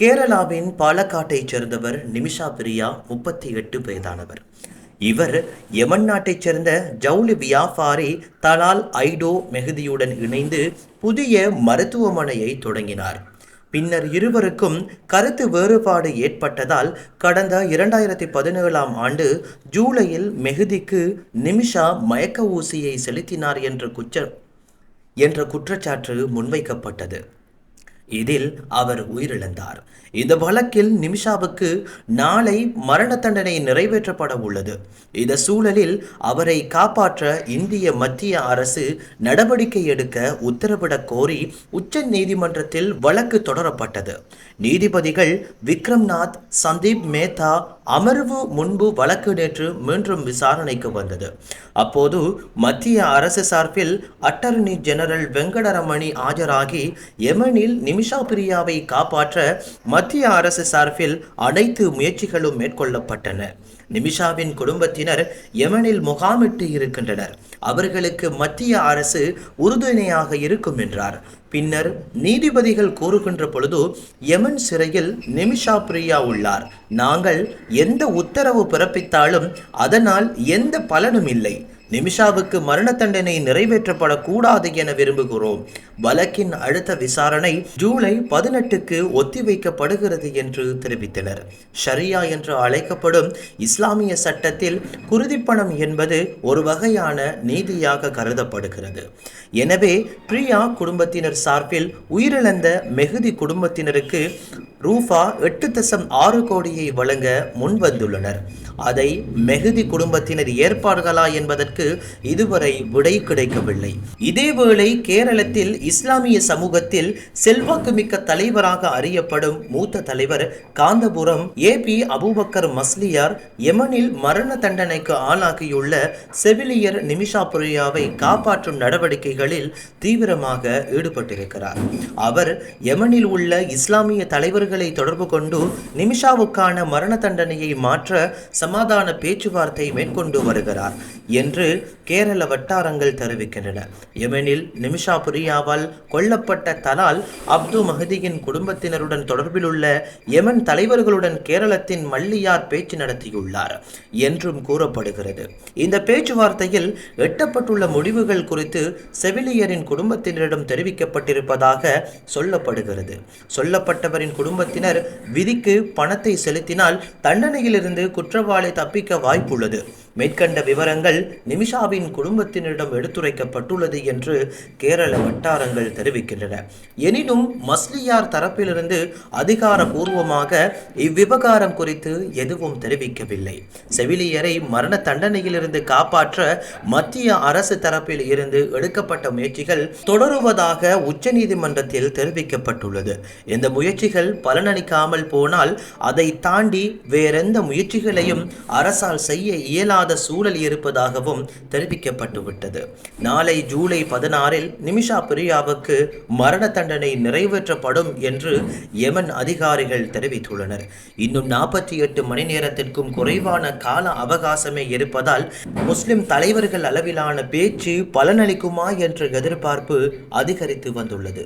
கேரளாவின் பாலக்காட்டைச் சேர்ந்தவர் நிமிஷா பிரியா முப்பத்தி எட்டு வயதானவர். இவர் யமன் நாட்டைச் சேர்ந்த ஜவுளி வியாபாரி தலால் ஐடோ மெஹதியுடன் இணைந்து புதிய மருத்துவமனையை தொடங்கினார். பின்னர் இருவருக்கும் கருத்து வேறுபாடு ஏற்பட்டதால் கடந்த இரண்டாயிரத்தி பதினேழாம் ஆண்டு ஜூலையில் மெஹதிக்கு நிமிஷா மயக்க ஊசியை செலுத்தினார் என்ற குற்ற என்ற குற்றச்சாட்டு முன்வைக்கப்பட்டது. இதில் அவர் உயிரிழந்தார். இந்த வழக்கில் நிமிஷாவுக்கு நாளை மரண தண்டனை நிறைவேற்றப்பட உள்ளது. இந்த சூழலில் அவரை காப்பாற்ற இந்திய மத்திய அரசு நடவடிக்கை எடுக்க உத்தரவிடக் கோரி உச்ச நீதிமன்றத்தில் வழக்கு தொடரப்பட்டது. நீதிபதிகள் விக்ரம்நாத் சந்தீப் மேத்தா அமர்வு முன்பு வழக்கு நேற்று மீண்டும் விசாரணைக்கு வந்தது. அப்போது மத்திய அரசு சார்பில் அட்டர்னி ஜெனரல் வெங்கடரமணி ஆஜராகி யமனில் நிமிஷா பிரியாவை காப்பாற்ற மத்திய அரசு சார்பில் அனைத்து முயற்சிகளும் மேற்கொள்ளப்பட்டன. நிமிஷாவின் குடும்பத்தினர் யெமனில் முகாமிட்டு இருக்கின்றனர். அவர்களுக்கு மத்திய அரசு உறுதுணையாக இருக்கும் என்றார். பின்னர் நீதிபதிகள் கூறுகின்ற பொழுது யமன் சிறையில் நிமிஷா பிரியா உள்ளார். நாங்கள் எந்த உத்தரவு பிறப்பித்தாலும் அதனால் எந்த பலனும் இல்லை நிமிஷாவுக்கு மரண தண்டனை நிறைவேற்றப்படக்கூடாது என விரும்புகிறோம். வழக்கின் அடுத்த விசாரணை ஜூலை பதினெட்டுக்கு ஒத்திவைக்கப்படுகிறது என்று தெரிவித்தனர். ஷரியா என்று அழைக்கப்படும் இஸ்லாமிய சட்டத்தில் குருதிப்பணம் என்பது ஒரு வகையான நீதியாக கருதப்படுகிறது. எனவே பிரியா குடும்பத்தினர் சார்பில் உயிரிழந்த மெகுதி குடும்பத்தினருக்கு ரூபா எட்டு தசம் ஆறு கோடியை வழங்க முன்வந்துள்ளனர். அதை மெகுதி குடும்பத்தினர் ஏற்பார்களா என்பதற்கு இதுவரை விடை கிடைக்கவில்லை. இதேவேளை கேரளத்தில் இஸ்லாமிய சமூகத்தில் செல்வாக்குமிக்க தலைவராக அறியப்படும் மூத்த தலைவர் காந்தபுரம் ஏ பி அபூபக்கர் மஸ்லியார் யமனில் மரண தண்டனைக்கு ஆளாகியுள்ள செவிலியர் நிமிஷா புரியாவை காப்பாற்றும் நடவடிக்கைகளில் தீவிரமாக ஈடுபட்டிருக்கிறார். அவர் யமனில் உள்ள இஸ்லாமிய தலைவர்கள் தொடர்பு கொண்டு நிமிஷாவுக்கான மரண தண்டனையை மாற்ற சமாதான பேச்சுவார்த்தை மேற்கொண்டு வருகிறார் என்று கேரள வட்டாரங்கள் தெரிவிக்கின்றன. யெமனில் நிமிஷா புரியாவால் கொல்லப்பட்ட தலால் அப்து மஹதியின் குடும்பத்தினருடன் தொடர்பிலுள்ள யெமன் தலைவர்களுடன் கேரளத்தின் மல்லியார் பேச்சு நடத்தியுள்ளார் என்றும் கூறப்படுகிறது. இந்த பேச்சுவார்த்தையில் எட்டப்பட்டுள்ள முடிவுகள் குறித்து செவிலியரின் குடும்பத்தினரிடம் தெரிவிக்கப்பட்டிருப்பதாக சொல்லப்படுகிறது. சொல்லப்பட்டவரின் குடும்ப குடும்பத்தினர் விதிக்கு பணத்தை செலுத்தினால் தண்டனையிலிருந்து குற்றவாளி தப்பிக்க வாய்ப்புள்ளது. மேற்கண்ட விவரங்கள் நிமிஷாவின் குடும்பத்தினரிடம் எடுத்துரைக்கப்பட்டுள்ளது என்று கேரள வட்டாரங்கள் தெரிவிக்கின்றன. எனினும் மஸ்லியார் தரப்பிலிருந்து அதிகாரபூர்வமாக இவ்விவகாரம் குறித்து எதுவும் தெரிவிக்கவில்லை. செவிலியரை மரண தண்டனையிலிருந்து காப்பாற்ற மத்திய அரசு தரப்பில் இருந்து எடுக்கப்பட்ட முயற்சிகள் தொடருவதாக உச்சநீதிமன்றத்தில் தெரிவிக்கப்பட்டுள்ளது. இந்த முயற்சிகள் பலனளிக்காமல் போனால் அதை தாண்டி வேறெந்த முயற்சிகளையும் அரசால் செய்ய இயலாது சூழல் இருப்பதாகவும் தெரிவிக்கப்பட்டுவிட்டது. நாளை ஜூலை பதினாறில் நிமிஷா பிரியாவுக்கு மரண தண்டனை நிறைவேற்றப்படும் என்று எமன் அதிகாரிகள் தெரிவித்துள்ளனர். இன்னும் நாற்பத்தி எட்டு மணி நேரத்திற்கும் குறைவான கால அவகாசமே இருப்பதால் முஸ்லிம் தலைவர்கள் அளவிலான பேச்சு பலனளிக்குமா என்ற எதிர்பார்ப்பு அதிகரித்து வந்துள்ளது.